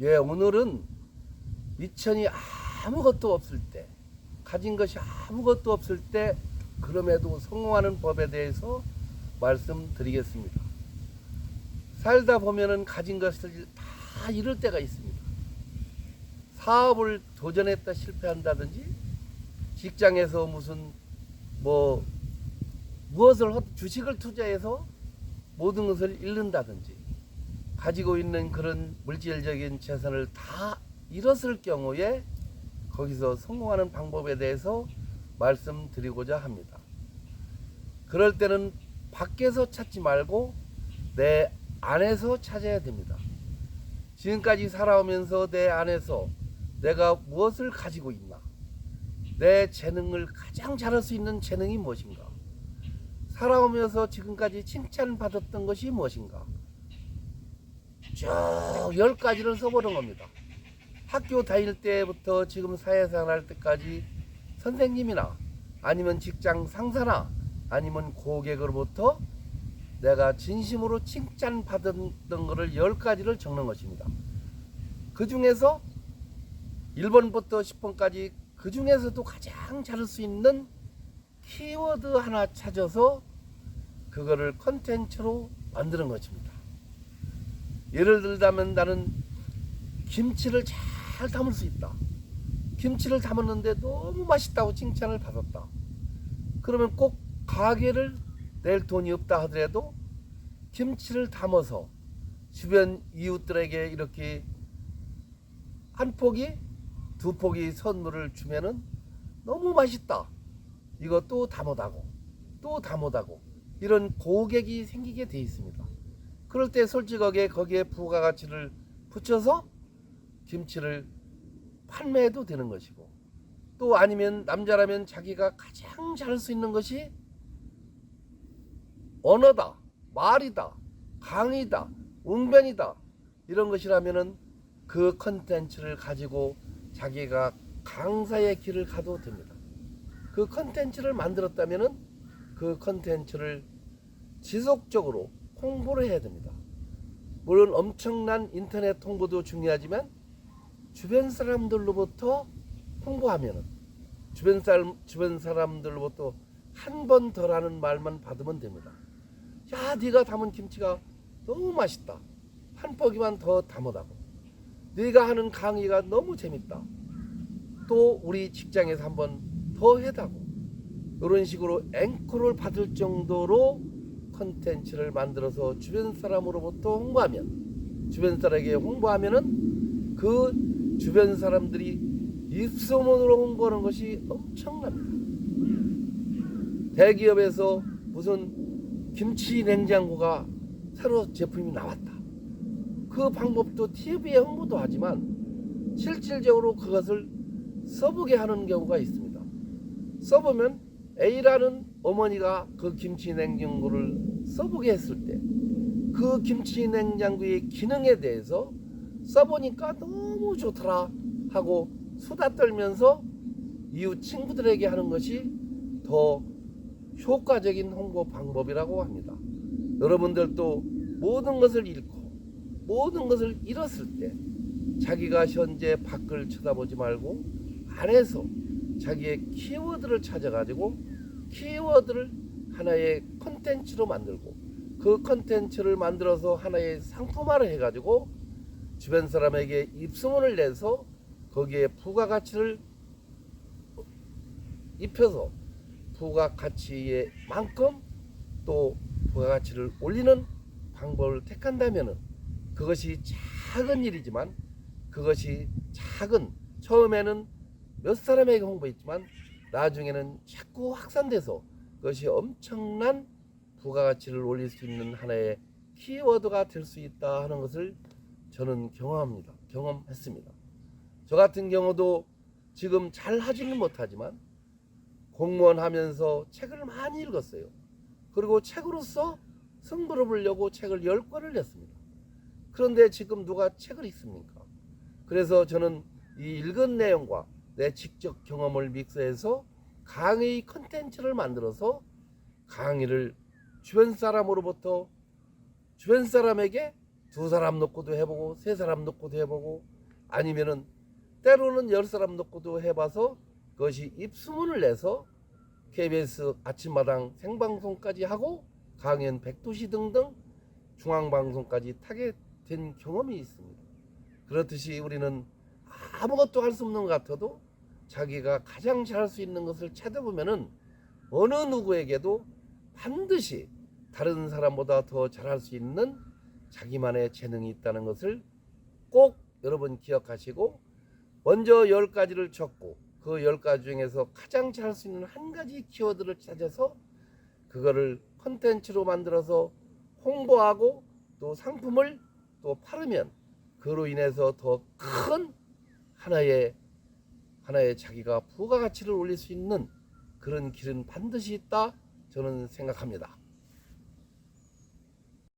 예, 오늘은 미천이 아무것도 없을 때, 가진 것이 아무것도 없을 때, 그럼에도 성공하는 법에 대해서 말씀드리겠습니다. 살다 보면은 가진 것을 다 잃을 때가 있습니다. 사업을 도전했다 실패한다든지, 직장에서 무슨 뭐 무엇을 헛- 주식을 투자해서 모든 것을 잃는다든지 가지고 있는 그런 물질적인 재산을 다 잃었을 경우에 거기서 성공하는 방법에 대해서 말씀드리고자 합니다. 그럴 때는 밖에서 찾지 말고 내 안에서 찾아야 됩니다. 지금까지 살아오면서 내 안에서 내가 무엇을 가지고 있나? 내 재능을 가장 잘할 수 있는 재능이 무엇인가? 살아오면서 지금까지 칭찬받았던 것이 무엇인가? 쭉열 가지를 써보는 겁니다. 학교 다닐 때부터 지금 사회생활 할 때까지 선생님이나 아니면 직장 상사나 아니면 고객으로부터 내가 진심으로 칭찬받았던 것을 열 가지를 적는 것입니다. 그 중에서 1번부터 10번까지 그 중에서도 가장 잘할 수 있는 키워드 하나 찾아서 그거를 컨텐츠로 만드는 것입니다. 예를 들자면 나는 김치를 잘 담을 수 있다. 김치를 담았는데 너무 맛있다고 칭찬을 받았다. 그러면 꼭 가게를 낼 돈이 없다 하더라도 김치를 담아서 주변 이웃들에게 이렇게 한 포기, 두 포기 선물을 주면은 너무 맛있다. 이거 또 담아다고, 또 담아다고 이런 고객이 생기게 돼 있습니다. 그럴 때 솔직하게 거기에 부가가치를 붙여서 김치를 판매해도 되는 것이고 또 아니면 남자라면 자기가 가장 잘할 수 있는 것이 언어다, 말이다, 강의다, 웅변이다 이런 것이라면은 그 컨텐츠를 가지고 자기가 강사의 길을 가도 됩니다. 그 컨텐츠를 만들었다면은 그 컨텐츠를 지속적으로 홍보를 해야 됩니다. 물론 엄청난 인터넷 홍보도 중요하지만 주변 사람들로부터 홍보하면은 주변 사람 주변 사람들로부터 한 번 더라는 말만 받으면 됩니다. 야, 네가 담은 김치가 너무 맛있다. 한 포기만 더 담아다고. 네가 하는 강의가 너무 재밌다. 또 우리 직장에서 한 번 더 해다고. 이런 식으로 앵콜을 받을 정도로 컨텐츠를 만들어서 주변 사람으로부터 홍보하면 주변 사람에게 홍보하면은 그 주변 사람들이 입소문으로 홍보하는 것이 엄청납니다. 대기업에서 무슨 김치 냉장고가 새로 제품이 나왔다. 그 방법도 TV에 홍보도 하지만 실질적으로 그것을 써보게 하는 경우가 있습니다. 써보면 A라는 어머니가 그 김치 냉장고를 써보게 했을 때 그 김치 냉장고의 기능에 대해서 써보니까 너무 좋더라 하고 수다 떨면서 이웃 친구들에게 하는 것이 더 효과적인 홍보 방법이라고 합니다. 여러분들도 모든 것을 잃고 모든 것을 잃었을 때 자기가 현재 밖을 쳐다보지 말고 안에서 자기의 키워드를 찾아가지고 키워드를 하나의 컨텐츠로 만들고 그 컨텐츠를 만들어서 하나의 상품화를 해가지고 주변 사람에게 입소문을 내서 거기에 부가가치를 입혀서 부가가치의 만큼 또 부가가치를 올리는 방법을 택한다면은 그것이 작은 일이지만 그것이 작은 처음에는 몇 사람에게 홍보했지만 나중에는 자꾸 확산돼서 그것이 엄청난 부가가치를 올릴 수 있는 하나의 키워드가 될 수 있다 하는 것을 저는 경험합니다. 경험했습니다. 저 같은 경우도 지금 잘 하지는 못하지만 공무원 하면서 책을 많이 읽었어요. 그리고 책으로서 승부를 보려고 책을 10권을 냈습니다. 그런데 지금 누가 책을 읽습니까? 그래서 저는 이 읽은 내용과 내 직접 경험을 믹스해서 강의 컨텐츠를 만들어서 강의를 주변 사람으로부터 주변 사람에게 두 사람 놓고도 해보고 세 사람 놓고도 해보고 아니면은 때로는 열 사람 놓고도 해봐서 그것이 입소문을 내서 KBS 아침마당 생방송까지 하고 강연 백도시 등등 중앙방송까지 타게 된 경험이 있습니다. 그렇듯이 우리는 아무것도 할 수 없는 것 같아도 자기가 가장 잘할 수 있는 것을 찾아보면은 어느 누구에게도 반드시 다른 사람보다 더 잘할 수 있는 자기만의 재능이 있다는 것을 꼭 여러분 기억하시고 먼저 열 가지를 적고 그 열 가지 중에서 가장 잘할 수 있는 한 가지 키워드를 찾아서 그거를 컨텐츠로 만들어서 홍보하고 또 상품을 또 팔으면 그로 인해서 더 큰 하나의 하나의 자기가 부가가치를 올릴 수 있는 그런 길은 반드시 있다 저는 생각합니다.